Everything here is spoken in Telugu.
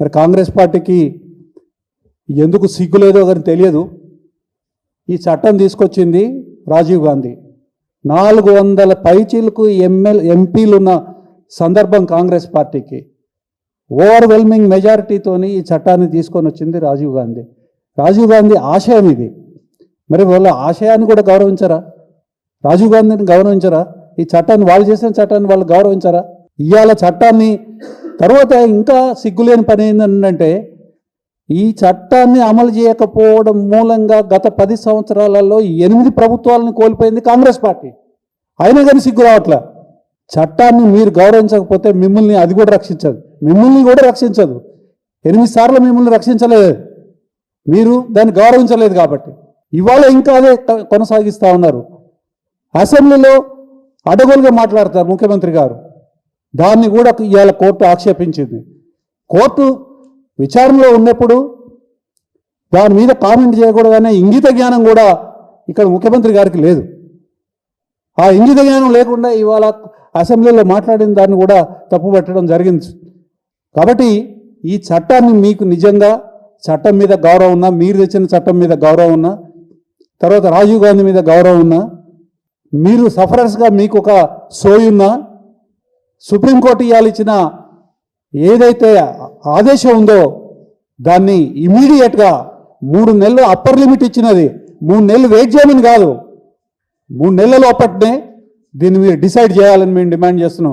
మరి కాంగ్రెస్ పార్టీకి ఎందుకు సిగ్గు లేదో కానీ తెలియదు. ఈ చట్టం తీసుకొచ్చింది రాజీవ్ గాంధీ. నాలుగు వందల పైచీలకు ఎమ్మెల్ ఎంపీలు ఉన్న సందర్భం కాంగ్రెస్ పార్టీకి. ఓవర్వెల్మింగ్ మెజారిటీతోని ఈ చట్టాన్ని తీసుకొని వచ్చింది రాజీవ్ గాంధీ. రాజీవ్ గాంధీ ఆశయం ఇది. మరి వాళ్ళ ఆశయాన్ని కూడా గౌరవించరా? రాజీవ్ గాంధీని గౌరవించరా? ఈ చట్టాన్ని వాళ్ళు చేసిన చట్టాన్ని వాళ్ళు గౌరవించరా? ఇవాళ చట్టాన్ని తర్వాత ఇంకా సిగ్గులేని పని ఏంటంటే ఈ చట్టాన్ని అమలు చేయకపోవడం మూలంగా గత పది సంవత్సరాలలో ఎనిమిది ప్రభుత్వాలను కోల్పోయింది కాంగ్రెస్ పార్టీ. అయినా కానీ సిగ్గు రావట్లే? చట్టాన్ని మీరు గౌరవించకపోతే మిమ్మల్ని అది కూడా రక్షించదు. మిమ్మల్ని కూడా రక్షించదు. ఎనిమిది సార్లు మిమ్మల్ని రక్షించలేదు. మీరు దాన్ని గౌరవించలేదు కాబట్టి. ఇవాళ ఇంకా అదే కొనసాగిస్తూ ఉన్నారు. అసెంబ్లీలో అడగోలుగా మాట్లాడతారు ముఖ్యమంత్రి గారు. దాన్ని కూడా ఇవాళ కోర్టు ఆక్షేపించింది. కోర్టు విచారణలో ఉన్నప్పుడు దాని మీద కామెంట్ చేయకూడదనే ఇంగిత జ్ఞానం కూడా ఇక్కడ ముఖ్యమంత్రి గారికి లేదు. ఆ ఇంగిత జ్ఞానం లేకుండా ఇవాళ అసెంబ్లీలో మాట్లాడిన దాన్ని కూడా తప్పు పెట్టడం జరిగింది. కాబట్టి ఈ చట్టాన్ని మీకు నిజంగా చట్టం మీద గౌరవం ఉన్నా మీరు తెచ్చిన చట్టం మీద గౌరవం ఉన్నా తర్వాత రాజీవ్ గాంధీ మీద గౌరవం ఉన్నా మీరు సఫరర్స్గా మీకు ఒక సోయున్నా సుప్రీంకోర్టు ఇవాళ ఇచ్చిన ఏదైతే ఆదేశం ఉందో దాన్ని ఇమీడియట్గా మూడు నెలలు అప్పర్ లిమిట్ ఇచ్చినది. మూడు నెలలు వెయిట్ చేయమని కాదు. మూడు నెలల లోపట్నే దీన్ని మీరు డిసైడ్ చేయాలని మేము డిమాండ్ చేస్తున్నాం.